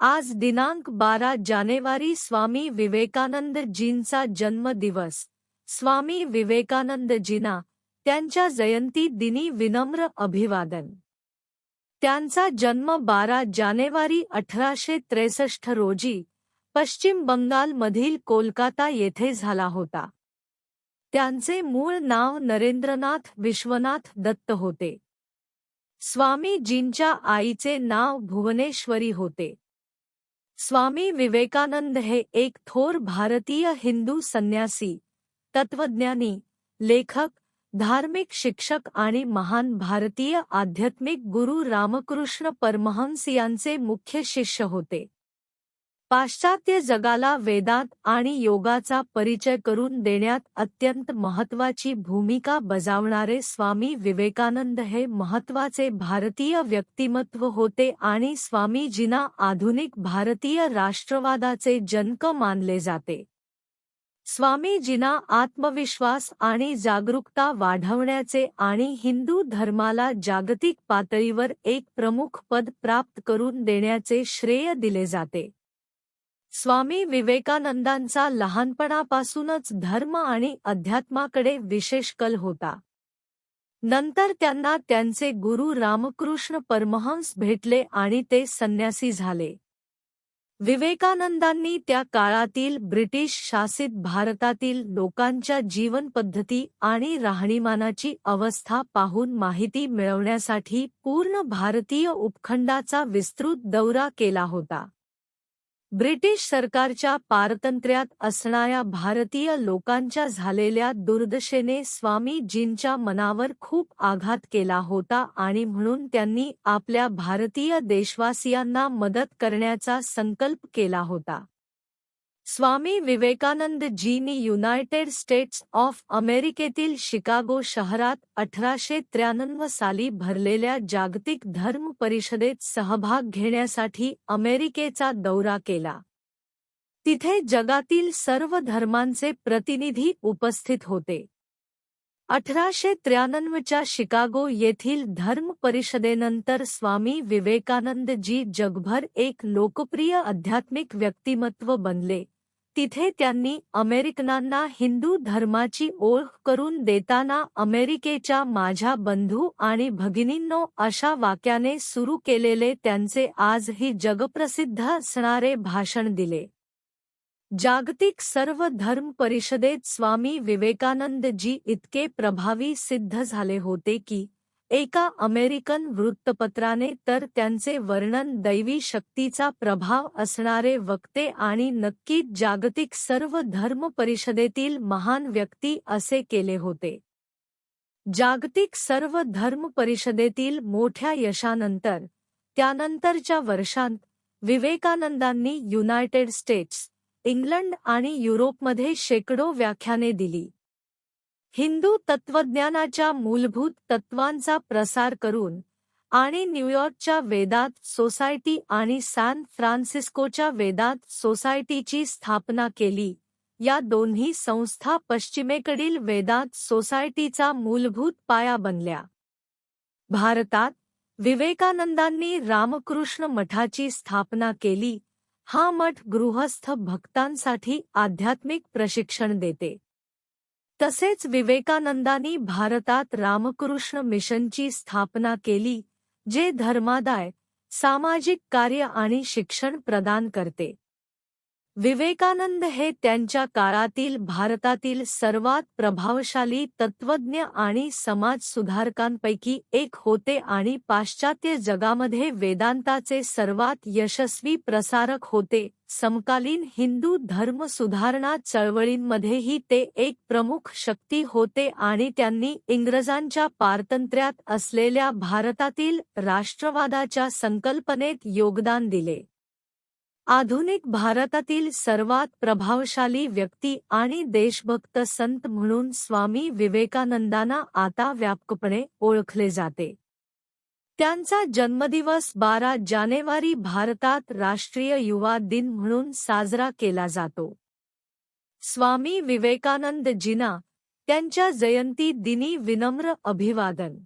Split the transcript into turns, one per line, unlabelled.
आज दिनांक बारा जानेवारी स्वामी विवेकानंद जींचा जन्मदिवस। स्वामी विवेकानंद जींना त्यांच्या जयंती दिनी विनम्र अभिवादन। त्यांचा जन्म बारा जानेवारी अठराशे त्रेसष्ट रोजी पश्चिम बंगालमधील कोलकाता येथे झाला होता। त्यांचे मूळ नाव नरेंद्रनाथ विश्वनाथ दत्त होते। स्वामीजींच्या आईचे नाव भुवनेश्वरी होते। स्वामी विवेकानंद हे एक थोर भारतीय हिंदू संन्यासी, तत्वज्ञानी, लेखक, धार्मिक शिक्षक आणि महान भारतीय आध्यात्मिक गुरु रामकृष्ण परमहंस यांचे मुख्य शिष्य होते. पाश्चात्य जगाला वेदांत आणि योगाचा परिचय करून देण्यात अत्यंत महत्वाची भूमिका बजावणारे स्वामी विवेकानंद हे महत्त्वाचे भारतीय व्यक्तिमत्व होते आणि स्वामीजींना आधुनिक भारतीय राष्ट्रवादाचे जनक मानले जाते. स्वामीजींना आत्मविश्वास आणि जागरूकता वाढवण्याचे आणि हिंदू धर्माला जागतिक पातळीवर एक प्रमुख पद प्राप्त करून देण्याचे श्रेय दिले जाते. स्वामी विवेकानंदांचा लहानपणापासूनच धर्म आणि अध्यात्माकडे विशेष कल होता. नंतर त्यांना त्यांचे गुरु रामकृष्ण परमहंस भेटले आणि ते संन्यासी झाले. विवेकानंदांनी त्या काळातील ब्रिटिश शासित भारतातील लोकांच्या जीवनपद्धती आणि राहणीमानाची अवस्था पाहून माहिती मिळवण्यासाठी पूर्ण भारतीय उपखंडाचा विस्तृत दौरा केला होता. ब्रिटिश सरकारच्या पारतंत्र्यात असणाऱ्या भारतीय लोकांच्या झालेल्या दुर्दशेने स्वामीजींच्या मनावर खूप आघात केला होता आणि म्हणून त्यांनी आपल्या भारतीय देशवासियांना मदत करण्याचा संकल्प केला होता. स्वामी विवेकानंद जीनी युनायटेड स्टेट्स ऑफ अमेरिकेतील शिकागो शहरात अठराशे त्र्याण्णव साली भरलेल्या जागतिक धर्म परिषदेत सहभाग घेण्यासाठी अमेरिकेचा दौरा केला. तिथे जगातील सर्व धर्मांचे प्रतिनिधी उपस्थित होते. अठराशे त्र्याण्णवच्या शिकागो येथील धर्म परिषदेनंतर स्वामी विवेकानंद जी जगभर एक लोकप्रिय आध्यात्मिक व्यक्तिमत्व बनले. तिथे त्यांनी अमेरिकनांना हिंदू धर्माची ओळख करून देताना अमेरिकेच्या माझ्या बंधू आणि भगिनींनो अशा वाक्याने सुरू केलेले त्यांचे आजही जगप्रसिद्ध असणारे भाषण दिले. जागतिक सर्व धर्म परिषदेत स्वामी विवेकानंद जी इतके प्रभावी सिद्ध झाले होते की एका अमेरिकन वृत्तपत्राने तर त्यांचे वर्णन दैवी शक्तीचा प्रभाव असणारे वक्ते आणि नक्कीच जागतिक सर्व धर्म परिषदेतील महान व्यक्ती असे केले होते. जागतिक सर्व धर्म परिषदेतील मोठ्या यशानंतर त्यानंतरच्या वर्षांत विवेकानंदांनी युनायटेड स्टेट्स इंग्लंड आणि युरोपमध्ये शेकडो व्याख्याने दिली. हिंदू तत्वज्ञानाच्या मूलभूत तत्वांचा प्रसार करून आणि न्यूयॉर्कच्या वेदात सोसायटी आणि सॅन फ्रान्सिस्कोच्या वेदात सोसायटीची स्थापना केली. या दोन्ही संस्था पश्चिमेकडील वेदांत सोसायटीचा मूलभूत पाया बनल्या. भारतात विवेकानंदांनी रामकृष्ण मठाची स्थापना केली. हा मठ गृहस्थ भक्तांसाठी आध्यात्मिक प्रशिक्षण देते. तसेच विवेकानंदांनी भारतात रामकृष्ण मिशनची स्थापना केली जे धर्मादाय सामाजिक कार्य आणि शिक्षण प्रदान करते. विवेकानंद हे त्यांच्या काळातील भारतातील सर्वात प्रभावशाली तत्वज्ञ आणि समाज सुधारकांपैकी एक होते आणि पाश्चात्य जगामध्ये वेदांताचे सर्वात यशस्वी प्रसारक होते. समकालीन हिंदू धर्म सुधारणा चळवळींमध्येही ते एक प्रमुख शक्ती होते आणि त्यांनी इंग्रजांच्या पारतंत्र्यात असलेल्या भारतातील राष्ट्रवादाच्या संकल्पनेत योगदान दिले. आधुनिक भारतातील सर्वात प्रभावशाली व्यक्ती आणि देशभक्त संत म्हणून स्वामी विवेकानंदांना आता व्यापकपणे ओळखले जाते. त्यांचा जन्मदिवस बारा जानेवारी भारतात राष्ट्रीय युवा दिन म्हणून साजरा केला जातो. स्वामी विवेकानंद जिना त्यांच्या जयंती दिनी विनम्र अभिवादन.